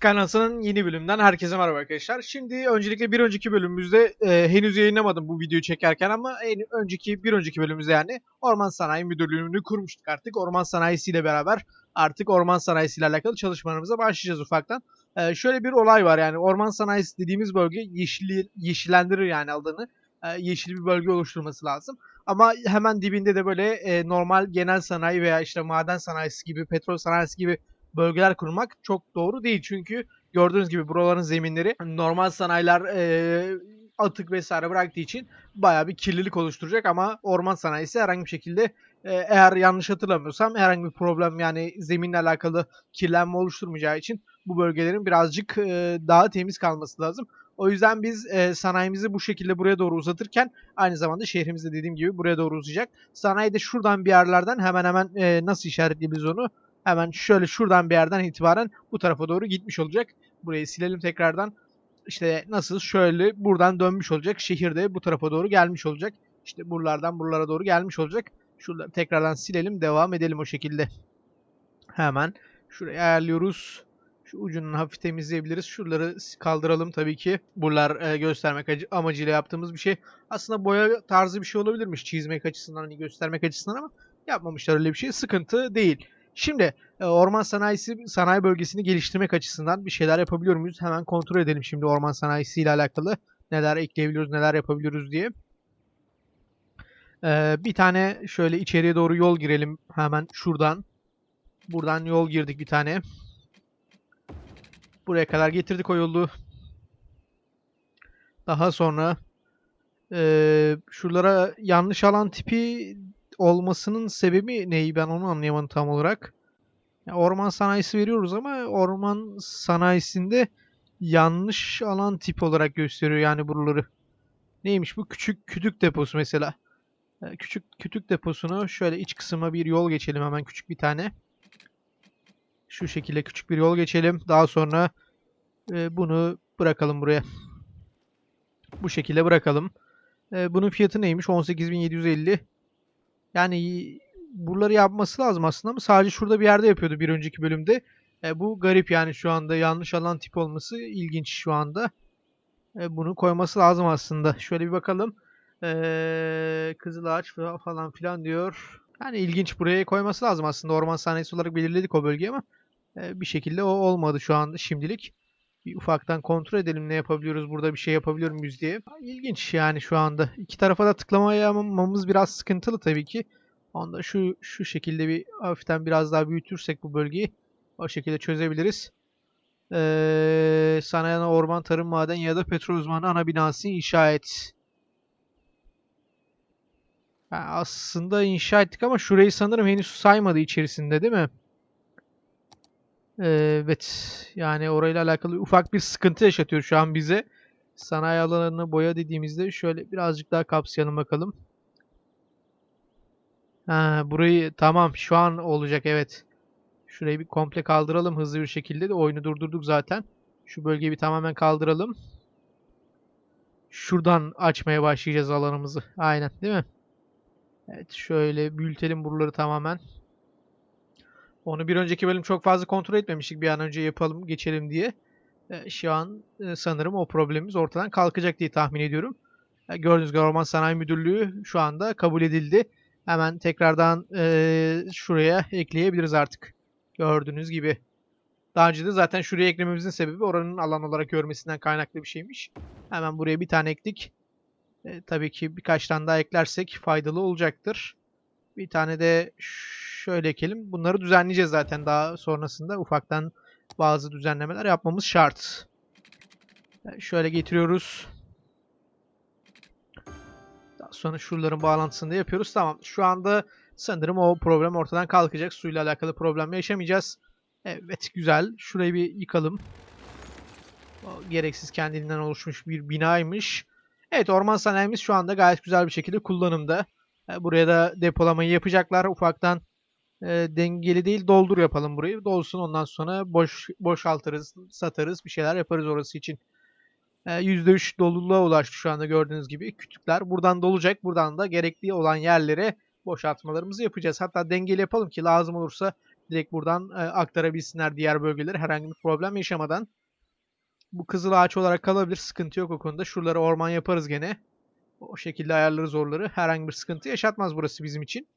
Kanalının yeni bölümünden herkese merhaba arkadaşlar. Şimdi öncelikle bir önceki bölümümüzde e, henüz yayınlamadım bu videoyu çekerken ama en önceki bir önceki bölümümüzde yani Orman Sanayi Müdürlüğü'nü kurmuştuk artık. Orman Sanayisi ile beraber artık orman sanayisi ile alakalı çalışmalarımıza başlayacağız ufaktan. E, şöyle bir olay var yani orman sanayisi dediğimiz bölge yeşilli, yeşillendirir yani alanı. E, yeşil bir bölge oluşturması lazım. Ama hemen dibinde de böyle e, normal genel sanayi veya işte maden sanayisi gibi, petrol sanayisi gibi bölgeler kurmak çok doğru değil. Çünkü gördüğünüz gibi buraların zeminleri normal sanayiler e, atık vesaire bıraktığı için bayağı bir kirlilik oluşturacak ama orman sanayisi herhangi bir şekilde e, eğer yanlış hatırlamıyorsam herhangi bir problem yani zeminle alakalı kirlenme oluşturmayacağı için bu bölgelerin birazcık e, daha temiz kalması lazım. O yüzden biz e, sanayimizi bu şekilde buraya doğru uzatırken aynı zamanda şehrimizde dediğim gibi buraya doğru uzayacak. Sanayi de şuradan bir yerlerden hemen hemen e, nasıl işaretleyebiliriz onu? Hemen şöyle şuradan bir yerden itibaren bu tarafa doğru gitmiş olacak. Burayı silelim tekrardan. İşte nasıl şöyle buradan dönmüş olacak. Şehirde bu tarafa doğru gelmiş olacak. İşte buralardan buralara doğru gelmiş olacak. Şuraları tekrardan silelim. Devam edelim o şekilde. Hemen şuraya ayarlıyoruz. Şu ucunu hafif temizleyebiliriz. Şuraları kaldıralım tabii ki. Buralar e, göstermek acı- amacıyla yaptığımız bir şey. Aslında boya tarzı bir şey olabilirmiş çizmek açısından, hani göstermek açısından ama yapmamışlar öyle bir şey. Sıkıntı değil. Şimdi e, orman sanayisi sanayi bölgesini geliştirmek açısından bir şeyler yapabiliyor muyuz? Hemen kontrol edelim şimdi orman sanayisi ile alakalı neler ekleyebiliyoruz, neler yapabiliyoruz diye. E, bir tane şöyle içeriye doğru yol girelim hemen şuradan. Buradan yol girdik bir tane. Buraya kadar getirdik o yolu. Daha sonra e, şuralara yanlış alan tipi olmasının sebebi neyi ben onu anlayamadım tam olarak. Ya orman sanayisi veriyoruz ama orman sanayisinde yanlış alan tip olarak gösteriyor yani buraları. Neymiş bu? Küçük kütük deposu mesela. E, Küçük kütük deposunu şöyle iç kısma bir yol geçelim hemen küçük bir tane. Şu şekilde küçük bir yol geçelim. Daha sonra e, bunu bırakalım buraya. Bu şekilde bırakalım. E, bunun fiyatı neymiş? 18.750. Yani buraları yapması lazım aslında ama sadece şurada bir yerde yapıyordu bir önceki bölümde. E, bu garip yani şu anda yanlış alan tip olması ilginç şu anda. E, bunu koyması lazım aslında. Şöyle bir bakalım. E, Kızılağaç fa- falan filan diyor. Yani ilginç buraya koyması lazım aslında. Orman sanayisi olarak belirledik o bölgeyi ama e, bir şekilde o olmadı şu anda şimdilik. Bir ufaktan kontrol edelim ne yapabiliyoruz burada bir şey yapabiliyor muyuz diye. İlginç yani şu anda. İki tarafa da tıklamayamamız biraz sıkıntılı tabii ki. Onda şu şu şekilde bir hafiften biraz daha büyütürsek bu bölgeyi o şekilde çözebiliriz. Ee, sanayi, orman, tarım, maden ya da petrol uzmanı ana binası inşa et. Ha, aslında inşa ettik ama şurayı sanırım henüz saymadı içerisinde değil mi? Evet. Yani orayla alakalı ufak bir sıkıntı yaşatıyor şu an bize. Sanayi alanını boya dediğimizde şöyle birazcık daha kapsayalım bakalım. Ha, burayı tamam şu an olacak evet. Şurayı bir komple kaldıralım hızlı bir şekilde de oyunu durdurduk zaten. Şu bölgeyi bir tamamen kaldıralım. Şuradan açmaya başlayacağız alanımızı. Aynen değil mi? Evet şöyle büyütelim buraları tamamen. Onu bir önceki bölüm çok fazla kontrol etmemiştik. Bir an önce yapalım, geçelim diye. E, Şu an e, sanırım o problemimiz ortadan kalkacak diye tahmin ediyorum. E, Gördüğünüz gibi Orman Sanayi Müdürlüğü şu anda kabul edildi. Hemen tekrardan şuraya ekleyebiliriz artık. Gördüğünüz gibi. Daha önce de zaten şuraya eklememizin sebebi oranın alan olarak görmesinden kaynaklı bir şeymiş. Hemen buraya bir tane ektik. E, tabii ki birkaç tane daha eklersek faydalı olacaktır. Bir tane de şöyle ekelim. Bunları düzenleyeceğiz zaten daha sonrasında. Ufaktan bazı düzenlemeler yapmamız şart. Şöyle getiriyoruz. Daha sonra şuraların bağlantısını da yapıyoruz. Tamam. Şu anda sanırım o problem ortadan kalkacak. Suyla alakalı problem yaşamayacağız. Evet güzel. Şurayı bir yıkalım. O gereksiz kendiliğinden oluşmuş bir binaymış. Evet orman sanayimiz şu anda gayet güzel bir şekilde kullanımda. Buraya da depolamayı yapacaklar. Ufaktan e, dengeli değil doldur yapalım burayı. Dolsun ondan sonra boş boşaltırız, satarız, bir şeyler yaparız orası için. E, %3 doluluğa ulaştı şu anda gördüğünüz gibi. Kütükler buradan dolacak. Buradan da gerekli olan yerlere boşaltmalarımızı yapacağız. Hatta dengeli yapalım ki lazım olursa direkt buradan e, aktarabilsinler diğer bölgelere herhangi bir problem yaşamadan. Bu kızıl ağaç olarak kalabilir. Sıkıntı yok o konuda. Şuraları orman yaparız gene. O şekilde ayarlarız oraları. Herhangi bir sıkıntı yaşatmaz burası bizim için.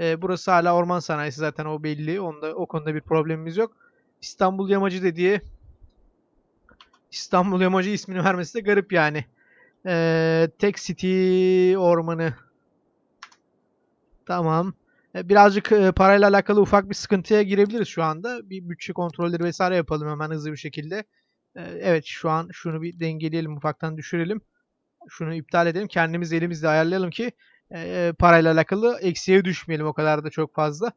E, burası hala orman sanayisi zaten o belli. Onda o konuda bir problemimiz yok. İstanbul Yamacı dediği İstanbul Yamacı ismini vermesi de garip yani. E, Tek City ormanı. Tamam. E, Birazcık e, parayla alakalı ufak bir sıkıntıya girebiliriz şu anda. Bir bütçe kontrolleri vesaire yapalım hemen hızlı bir şekilde. E, Evet şu an şunu bir dengeleyelim ufaktan düşürelim. Şunu iptal edelim. Kendimiz elimizle ayarlayalım ki e, parayla alakalı eksiye düşmeyelim o kadar da çok fazla.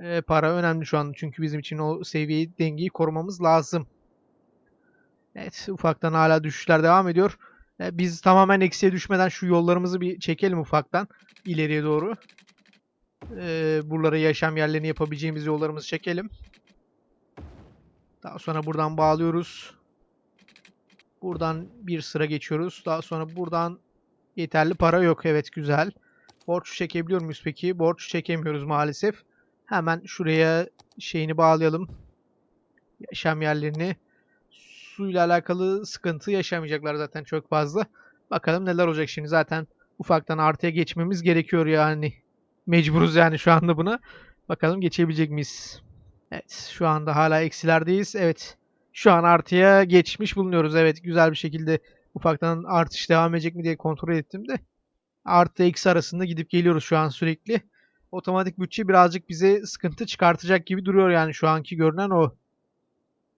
E, para önemli şu an çünkü bizim için o seviyeyi, dengeyi korumamız lazım. Evet ufaktan hala düşüşler devam ediyor. E, biz tamamen eksiye düşmeden şu yollarımızı bir çekelim ufaktan ileriye doğru. E, buralara yaşam yerlerini yapabileceğimiz yollarımızı çekelim. Daha sonra buradan bağlıyoruz. Buradan bir sıra geçiyoruz. Daha sonra buradan yeterli para yok. Evet güzel. Borç çekebiliyor muyuz peki? Borç çekemiyoruz maalesef. Hemen şuraya şeyini bağlayalım. Yaşam yerlerini. Suyla alakalı sıkıntı yaşamayacaklar zaten çok fazla. Bakalım neler olacak şimdi. Zaten ufaktan artıya geçmemiz gerekiyor yani. Mecburuz yani şu anda buna. Bakalım geçebilecek miyiz? Evet şu anda hala eksilerdeyiz. Evet şu an artıya geçmiş bulunuyoruz. Evet güzel bir şekilde ufaktan artış devam edecek mi diye kontrol ettim de. Artı eksi arasında gidip geliyoruz şu an sürekli. Otomatik bütçe birazcık bize sıkıntı çıkartacak gibi duruyor yani şu anki görünen o.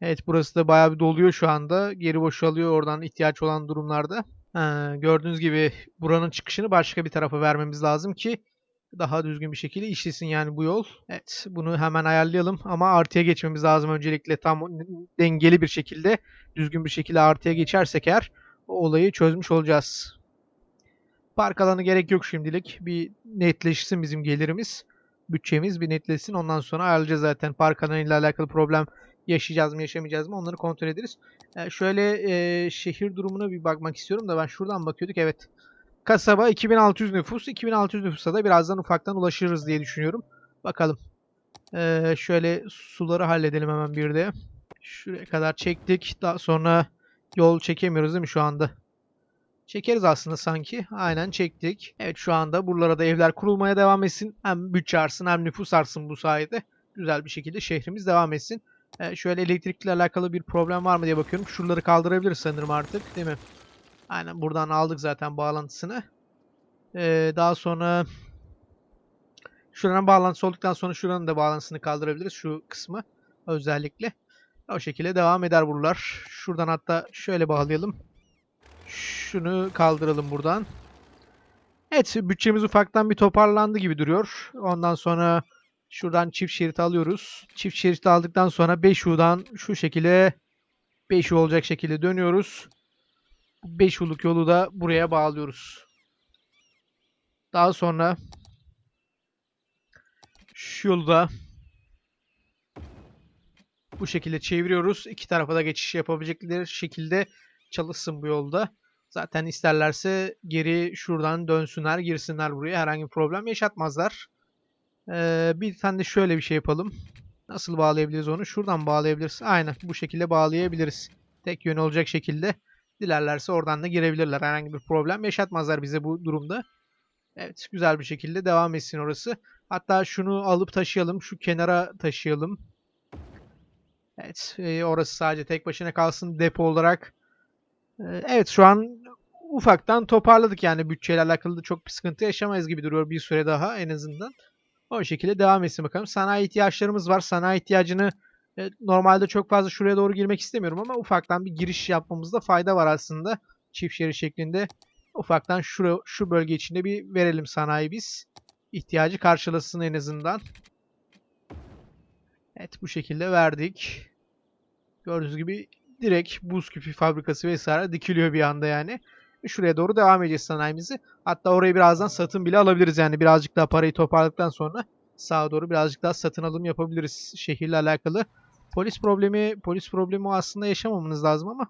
Evet burası da bayağı bir doluyor şu anda. Geri boşalıyor oradan ihtiyaç olan durumlarda. Ha, gördüğünüz gibi buranın çıkışını başka bir tarafa vermemiz lazım ki daha düzgün bir şekilde işlesin yani bu yol. Evet bunu hemen ayarlayalım ama artıya geçmemiz lazım öncelikle tam dengeli bir şekilde düzgün bir şekilde artıya geçersek eğer olayı çözmüş olacağız. Park alanı gerek yok şimdilik. Bir netleşsin bizim gelirimiz. Bütçemiz bir netleşsin. Ondan sonra ayarlayacağız zaten. Park alanıyla alakalı problem yaşayacağız mı yaşamayacağız mı onları kontrol ederiz. Ee, şöyle e, şehir durumuna bir bakmak istiyorum da ben şuradan bakıyorduk. Evet kasaba 2600 nüfus. 2600 nüfusa da birazdan ufaktan ulaşırız diye düşünüyorum. Bakalım. Ee, şöyle suları halledelim hemen bir de. Şuraya kadar çektik. Daha sonra yol çekemiyoruz değil mi şu anda? Çekeriz aslında sanki. Aynen çektik. Evet şu anda buralara da evler kurulmaya devam etsin. Hem bütçe artsın hem nüfus artsın bu sayede. Güzel bir şekilde şehrimiz devam etsin. Ee, şöyle elektrikle alakalı bir problem var mı diye bakıyorum. Şuraları kaldırabiliriz sanırım artık değil mi? Aynen buradan aldık zaten bağlantısını. Ee, daha sonra şuranın bağlantısı olduktan sonra şuranın da bağlantısını kaldırabiliriz. Şu kısmı özellikle. O şekilde devam eder buralar. Şuradan hatta şöyle bağlayalım. Şunu kaldıralım buradan. Evet bütçemiz ufaktan bir toparlandı gibi duruyor. Ondan sonra şuradan çift şerit alıyoruz. Çift şerit aldıktan sonra 5U'dan şu şekilde 5U olacak şekilde dönüyoruz. 5U'luk yolu da buraya bağlıyoruz. Daha sonra şu yolu da bu şekilde çeviriyoruz. İki tarafa da geçiş yapabilecekleri şekilde çalışsın bu yolda. Zaten isterlerse geri şuradan dönsünler, girsinler buraya. Herhangi bir problem yaşatmazlar. Ee, bir tane de şöyle bir şey yapalım. Nasıl bağlayabiliriz onu? Şuradan bağlayabiliriz. Aynen bu şekilde bağlayabiliriz. Tek yön olacak şekilde. Dilerlerse oradan da girebilirler. Herhangi bir problem yaşatmazlar bize bu durumda. Evet güzel bir şekilde devam etsin orası. Hatta şunu alıp taşıyalım. Şu kenara taşıyalım. Evet e, orası sadece tek başına kalsın depo olarak. E, evet şu an ufaktan toparladık yani bütçeyle alakalı da çok bir sıkıntı yaşamayız gibi duruyor bir süre daha en azından. O şekilde devam etsin bakalım. Sanayi ihtiyaçlarımız var. Sanayi ihtiyacını e, normalde çok fazla şuraya doğru girmek istemiyorum ama ufaktan bir giriş yapmamızda fayda var aslında. Çift şerit şeklinde. Ufaktan şu, şu bölge içinde bir verelim sanayi biz. İhtiyacı karşılasın en azından. Evet bu şekilde verdik. Gördüğünüz gibi direkt buz küpü fabrikası vesaire dikiliyor bir anda yani. Şuraya doğru devam edeceğiz sanayimizi. Hatta orayı birazdan satın bile alabiliriz yani birazcık daha parayı toparladıktan sonra sağa doğru birazcık daha satın alım yapabiliriz şehirle alakalı. Polis problemi polis problemi aslında yaşamamanız lazım ama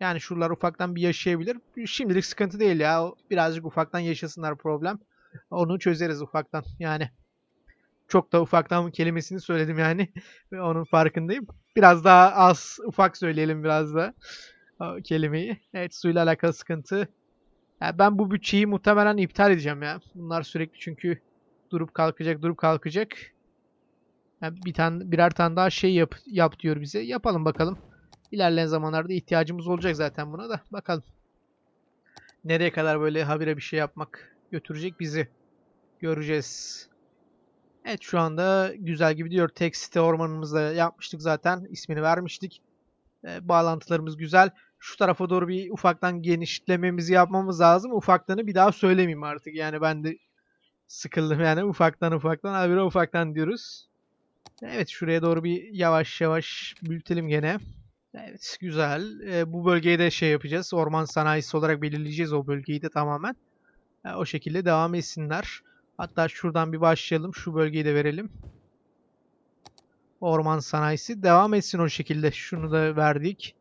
yani şuralar ufaktan bir yaşayabilir. Şimdilik sıkıntı değil ya. Birazcık ufaktan yaşasınlar problem. Onu çözeriz ufaktan yani. Çok da ufaktan kelimesini söyledim yani. Onun farkındayım. Biraz daha az ufak söyleyelim biraz da o kelimeyi. Evet suyla alakalı sıkıntı. Ya ben bu bütçeyi muhtemelen iptal edeceğim ya. Bunlar sürekli çünkü durup kalkacak, durup kalkacak. Yani bir tane birer tane daha şey yap yap diyor bize. Yapalım bakalım. İlerleyen zamanlarda ihtiyacımız olacak zaten buna da. Bakalım. Nereye kadar böyle habire bir şey yapmak götürecek bizi. Göreceğiz. Evet şu anda güzel gibi diyor. Tek site ormanımızda yapmıştık zaten. ismini vermiştik. E, bağlantılarımız güzel. Şu tarafa doğru bir ufaktan genişlememizi yapmamız lazım. Ufaktanı bir daha söylemeyeyim artık. Yani ben de sıkıldım yani ufaktan ufaktan habire ufaktan diyoruz. Evet şuraya doğru bir yavaş yavaş büyütelim gene. Evet güzel. E, bu bölgeyi de şey yapacağız. Orman sanayisi olarak belirleyeceğiz o bölgeyi de tamamen. E, o şekilde devam etsinler. Hatta şuradan bir başlayalım. Şu bölgeyi de verelim. Orman sanayisi devam etsin o şekilde. Şunu da verdik.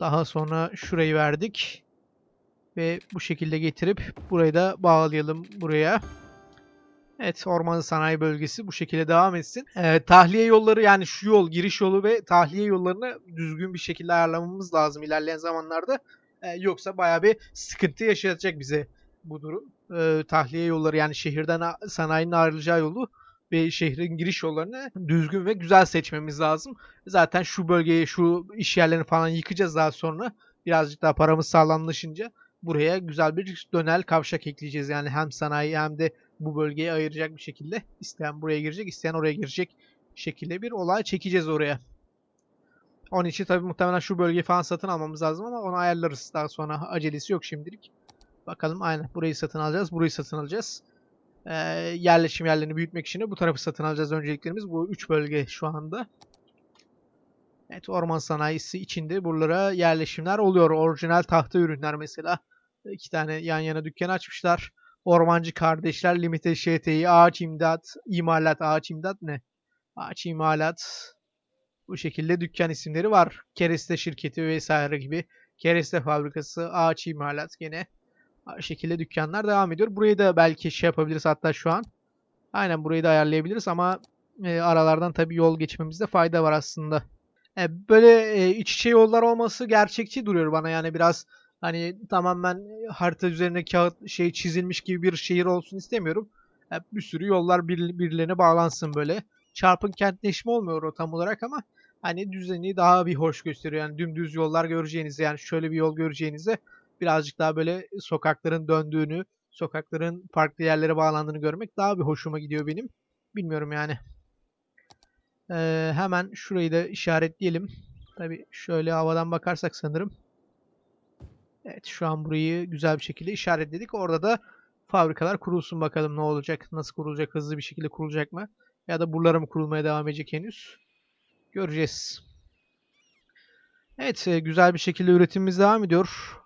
Daha sonra şurayı verdik. Ve bu şekilde getirip burayı da bağlayalım buraya. Evet orman sanayi bölgesi bu şekilde devam etsin. Ee, tahliye yolları yani şu yol giriş yolu ve tahliye yollarını düzgün bir şekilde ayarlamamız lazım ilerleyen zamanlarda. Ee, yoksa baya bir sıkıntı yaşatacak bize bu durum. Ee, tahliye yolları yani şehirden sanayinin ayrılacağı yolu ve şehrin giriş yollarını düzgün ve güzel seçmemiz lazım. Zaten şu bölgeyi, şu iş yerlerini falan yıkacağız daha sonra. Birazcık daha paramız sağlamlaşınca buraya güzel bir dönel kavşak ekleyeceğiz. Yani hem sanayi hem de bu bölgeyi ayıracak bir şekilde. İsteyen buraya girecek, isteyen oraya girecek şekilde bir olay çekeceğiz oraya. Onun için tabii muhtemelen şu bölgeyi falan satın almamız lazım ama onu ayarlarız daha sonra. Acelesi yok şimdilik. Bakalım aynen burayı satın alacağız, burayı satın alacağız. Ee, yerleşim yerlerini büyütmek için bu tarafı satın alacağız önceliklerimiz. Bu 3 bölge şu anda. Evet orman sanayisi içinde buralara yerleşimler oluyor. Orijinal tahta ürünler mesela. iki tane yan yana dükkan açmışlar. Ormancı Kardeşler Limited ŞT'yi Ağaç İmdat, İmalat, Ağaç İmdat ne? Ağaç İmalat. Bu şekilde dükkan isimleri var. Kereste şirketi vesaire gibi. Kereste fabrikası, Ağaç İmalat gene. Şekilde dükkanlar devam ediyor. Burayı da belki şey yapabiliriz hatta şu an. Aynen burayı da ayarlayabiliriz ama e, aralardan tabii yol geçmemizde fayda var aslında. E, böyle e, iç içe yollar olması gerçekçi duruyor bana yani biraz hani tamamen harita üzerine kağıt şey çizilmiş gibi bir şehir olsun istemiyorum. E, bir sürü yollar bir, birilerine bağlansın böyle. Çarpın kentleşme olmuyor o tam olarak ama hani düzeni daha bir hoş gösteriyor. Yani dümdüz yollar göreceğiniz yani şöyle bir yol göreceğinizde birazcık daha böyle sokakların döndüğünü, sokakların farklı yerlere bağlandığını görmek daha bir hoşuma gidiyor benim. Bilmiyorum yani. Ee, hemen şurayı da işaretleyelim. Tabi şöyle havadan bakarsak sanırım. Evet şu an burayı güzel bir şekilde işaretledik. Orada da fabrikalar kurulsun bakalım ne olacak. Nasıl kurulacak? Hızlı bir şekilde kurulacak mı? Ya da buralara mı kurulmaya devam edecek henüz? Göreceğiz. Evet e, güzel bir şekilde üretimimiz devam ediyor.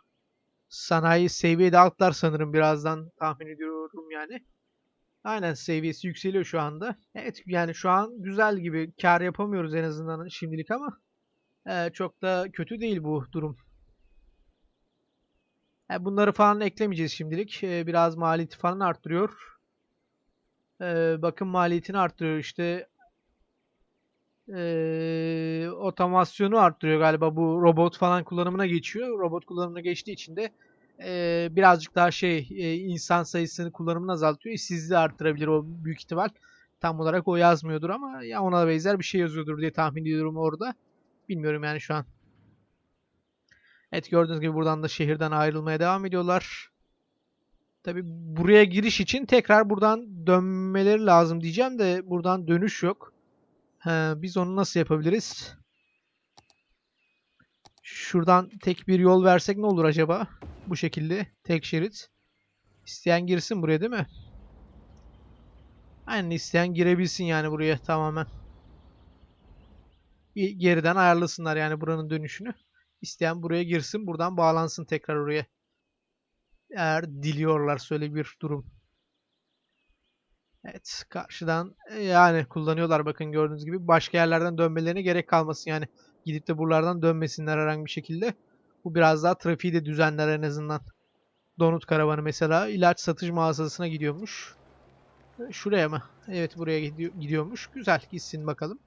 Sanayi seviyede altlar sanırım birazdan tahmin ediyorum yani. Aynen seviyesi yükseliyor şu anda. Evet yani şu an güzel gibi kar yapamıyoruz en azından şimdilik ama e, çok da kötü değil bu durum. E, bunları falan eklemeyeceğiz şimdilik. E, biraz maliyeti falan arttırıyor. E, bakım maliyetini arttırıyor işte. E, otomasyonu arttırıyor galiba bu robot falan kullanımına geçiyor. Robot kullanımına geçtiği için de e, birazcık daha şey e, insan sayısını kullanımını azaltıyor. İşsizliği arttırabilir o büyük ihtimal. Tam olarak o yazmıyordur ama ya ona benzer bir şey yazıyordur diye tahmin ediyorum orada. Bilmiyorum yani şu an. Evet gördüğünüz gibi buradan da şehirden ayrılmaya devam ediyorlar. Tabi buraya giriş için tekrar buradan dönmeleri lazım diyeceğim de buradan dönüş yok. He, biz onu nasıl yapabiliriz? Şuradan tek bir yol versek ne olur acaba? Bu şekilde tek şerit. İsteyen girsin buraya değil mi? Aynen isteyen girebilsin yani buraya tamamen. Bir geriden ayarlasınlar yani buranın dönüşünü. İsteyen buraya girsin buradan bağlansın tekrar oraya. Eğer diliyorlarsa öyle bir durum. Evet karşıdan e, yani kullanıyorlar bakın gördüğünüz gibi. Başka yerlerden dönmelerine gerek kalmasın yani. Gidip de buralardan dönmesinler herhangi bir şekilde. Bu biraz daha trafiği de düzenler en azından. Donut karavanı mesela ilaç satış mağazasına gidiyormuş. Şuraya mı? Evet buraya gidiyor, gidiyormuş. Güzel gitsin bakalım.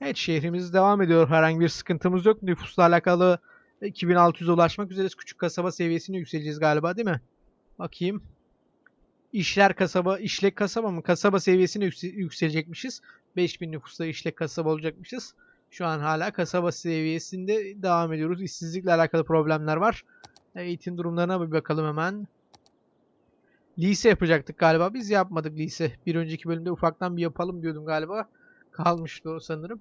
Evet şehrimiz devam ediyor. Herhangi bir sıkıntımız yok. Nüfusla alakalı 2600'e ulaşmak üzereyiz. Küçük kasaba seviyesine yükseleceğiz galiba değil mi? Bakayım. İşler kasaba, işlek kasaba mı? Kasaba seviyesine yükse- yükselecekmişiz. 5000 nüfusla işlek kasaba olacakmışız. Şu an hala kasaba seviyesinde devam ediyoruz. İşsizlikle alakalı problemler var. Eğitim durumlarına bir bakalım hemen. Lise yapacaktık galiba. Biz yapmadık lise. Bir önceki bölümde ufaktan bir yapalım diyordum galiba. Kalmıştı o sanırım.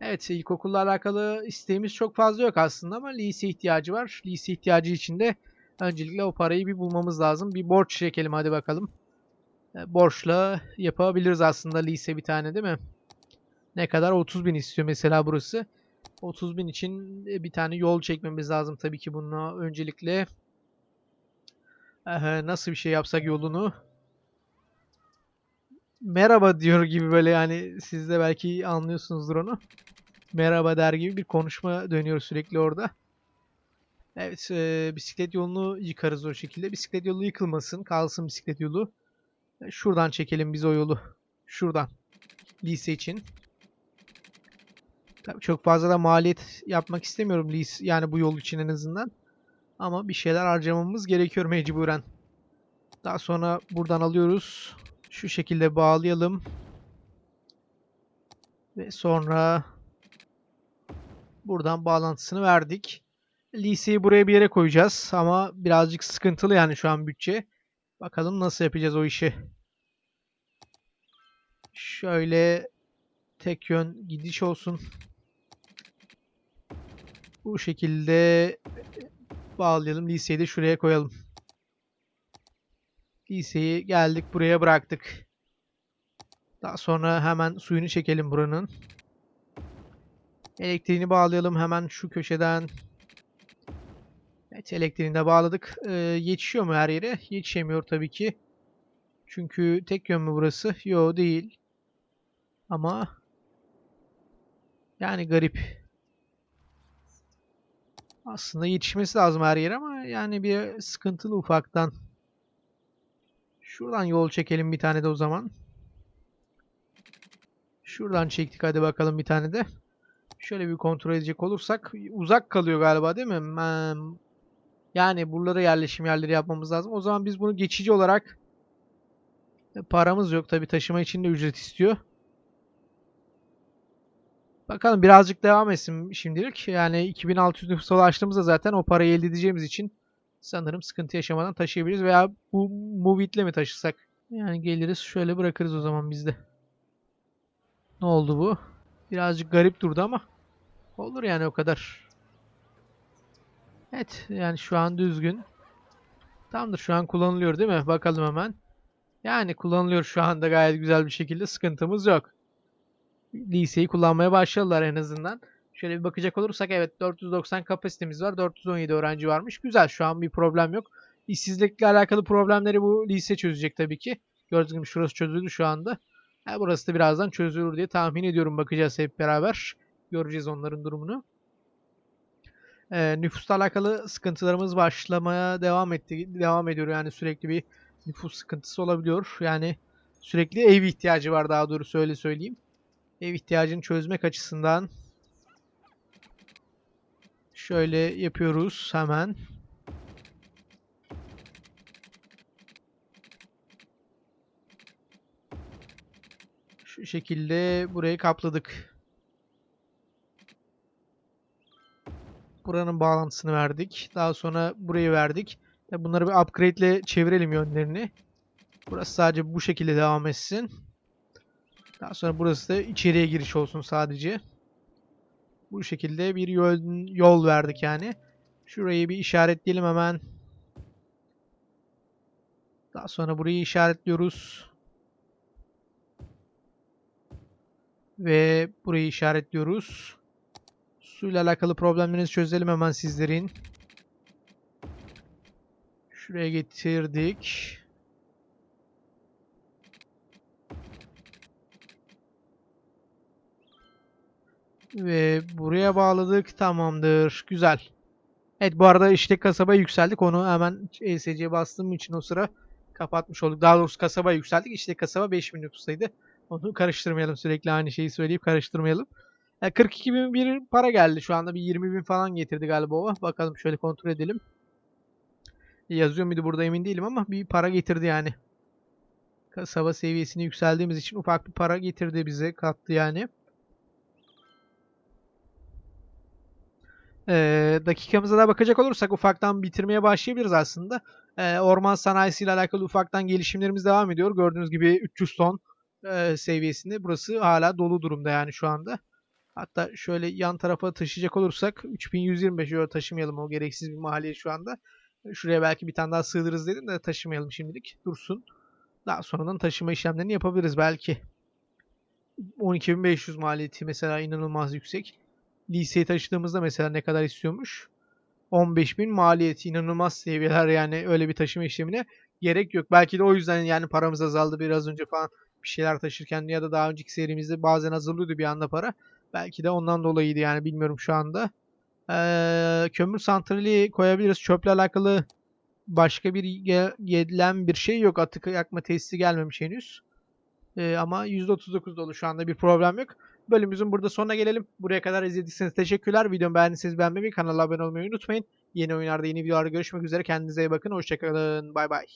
Evet ilkokulla alakalı isteğimiz çok fazla yok aslında ama lise ihtiyacı var. Lise ihtiyacı için de öncelikle o parayı bir bulmamız lazım. Bir borç çekelim hadi bakalım. E, Borçla yapabiliriz aslında lise bir tane değil mi? Ne kadar? 30 bin istiyor mesela burası. 30 bin için bir tane yol çekmemiz lazım tabii ki bununla öncelikle. Ehe, nasıl bir şey yapsak yolunu? Merhaba diyor gibi böyle yani siz de belki anlıyorsunuzdur onu. Merhaba der gibi bir konuşma dönüyor sürekli orada. Evet e, bisiklet yolunu yıkarız o şekilde. Bisiklet yolu yıkılmasın kalsın bisiklet yolu. E, Şuradan çekelim biz o yolu. Şuradan. Lise için. Tabii çok fazla da maliyet yapmak istemiyorum lise yani bu yol için en azından. Ama bir şeyler harcamamız gerekiyor mecburen. Daha sonra buradan alıyoruz. Şu şekilde bağlayalım. Ve sonra buradan bağlantısını verdik. Liseyi buraya bir yere koyacağız ama birazcık sıkıntılı yani şu an bütçe. Bakalım nasıl yapacağız o işi. Şöyle tek yön gidiş olsun. Bu şekilde bağlayalım. Liseyi de şuraya koyalım. Liseyi geldik buraya bıraktık. Daha sonra hemen suyunu çekelim buranın. Elektriğini bağlayalım hemen şu köşeden. Evet elektriğini de bağladık. Ee, yetişiyor mu her yere? Yetişemiyor tabii ki. Çünkü tek yön mü burası? Yo değil. Ama yani garip. Aslında yetişmesi lazım her yere ama yani bir sıkıntılı ufaktan. Şuradan yol çekelim bir tane de o zaman. Şuradan çektik hadi bakalım bir tane de. Şöyle bir kontrol edecek olursak uzak kalıyor galiba değil mi? Yani buralara yerleşim yerleri yapmamız lazım. O zaman biz bunu geçici olarak e, paramız yok tabi taşıma için de ücret istiyor. Bakalım birazcık devam etsin şimdilik. Yani 2600 nüfusa ulaştığımızda zaten o parayı elde edeceğimiz için sanırım sıkıntı yaşamadan taşıyabiliriz. Veya bu Movit'le mi taşısak? Yani geliriz şöyle bırakırız o zaman bizde. Ne oldu bu? Birazcık garip durdu ama olur yani o kadar. Evet yani şu an düzgün. Tamamdır şu an kullanılıyor değil mi? Bakalım hemen. Yani kullanılıyor şu anda gayet güzel bir şekilde. Sıkıntımız yok. Liseyi kullanmaya başladılar en azından. Şöyle bir bakacak olursak evet 490 kapasitemiz var. 417 öğrenci varmış. Güzel şu an bir problem yok. İşsizlikle alakalı problemleri bu lise çözecek tabii ki. Gördüğünüz gibi şurası çözüldü şu anda. Burası da birazdan çözülür diye tahmin ediyorum. Bakacağız hep beraber. Göreceğiz onların durumunu. Ee, nüfusla alakalı sıkıntılarımız başlamaya devam etti. Devam ediyor yani sürekli bir nüfus sıkıntısı olabiliyor. Yani sürekli ev ihtiyacı var daha doğrusu öyle söyleyeyim. Ev ihtiyacını çözmek açısından şöyle yapıyoruz hemen. Şu şekilde burayı kapladık. Buranın bağlantısını verdik. Daha sonra burayı verdik. Ve bunları bir upgrade ile çevirelim yönlerini. Burası sadece bu şekilde devam etsin. Daha sonra burası da içeriye giriş olsun sadece. Bu şekilde bir yol, yol verdik yani. Şurayı bir işaretleyelim hemen. Daha sonra burayı işaretliyoruz. Ve burayı işaretliyoruz. Suyla alakalı problemlerinizi çözelim hemen sizlerin. Şuraya getirdik. Ve buraya bağladık. Tamamdır. Güzel. Evet bu arada işte kasaba yükseldik. Onu hemen ESC'ye bastığım için o sıra kapatmış olduk. Daha doğrusu kasaba yükseldik. İşte kasaba 5000 nüfustaydı. Onu karıştırmayalım. Sürekli aynı şeyi söyleyip karıştırmayalım. Yani 42 bin bir para geldi şu anda. Bir 20 bin falan getirdi galiba o. Bakalım şöyle kontrol edelim. Yazıyor muydu burada emin değilim ama bir para getirdi yani. Kasaba seviyesini yükseldiğimiz için ufak bir para getirdi bize. Kattı yani. Ee, dakikamıza da bakacak olursak ufaktan bitirmeye başlayabiliriz aslında. Ee, orman sanayisiyle alakalı ufaktan gelişimlerimiz devam ediyor. Gördüğünüz gibi 300 ton e, seviyesinde. Burası hala dolu durumda yani şu anda. Hatta şöyle yan tarafa taşıyacak olursak 3125 euro taşımayalım o gereksiz bir mahalleye şu anda. Şuraya belki bir tane daha sığdırırız dedim de taşımayalım şimdilik. Dursun. Daha sonradan taşıma işlemlerini yapabiliriz belki. 12.500 maliyeti mesela inanılmaz yüksek. Liseyi taşıdığımızda mesela ne kadar istiyormuş? 15.000 maliyeti inanılmaz seviyeler yani öyle bir taşıma işlemine gerek yok. Belki de o yüzden yani paramız azaldı biraz önce falan bir şeyler taşırken ya da daha önceki serimizde bazen azalıyordu bir anda para. Belki de ondan dolayıydı yani bilmiyorum şu anda. Ee, kömür santrali koyabiliriz. Çöple alakalı başka bir gelen bir şey yok. Atık yakma tesisi gelmemiş henüz. Ee, ama %39 dolu şu anda bir problem yok. Bölümümüzün burada sonuna gelelim. Buraya kadar izlediyseniz teşekkürler. Videomu beğendiyseniz beğenmeyi, kanala abone olmayı unutmayın. Yeni oyunlarda yeni videolarda görüşmek üzere. Kendinize iyi bakın. Hoşçakalın. Bay bay.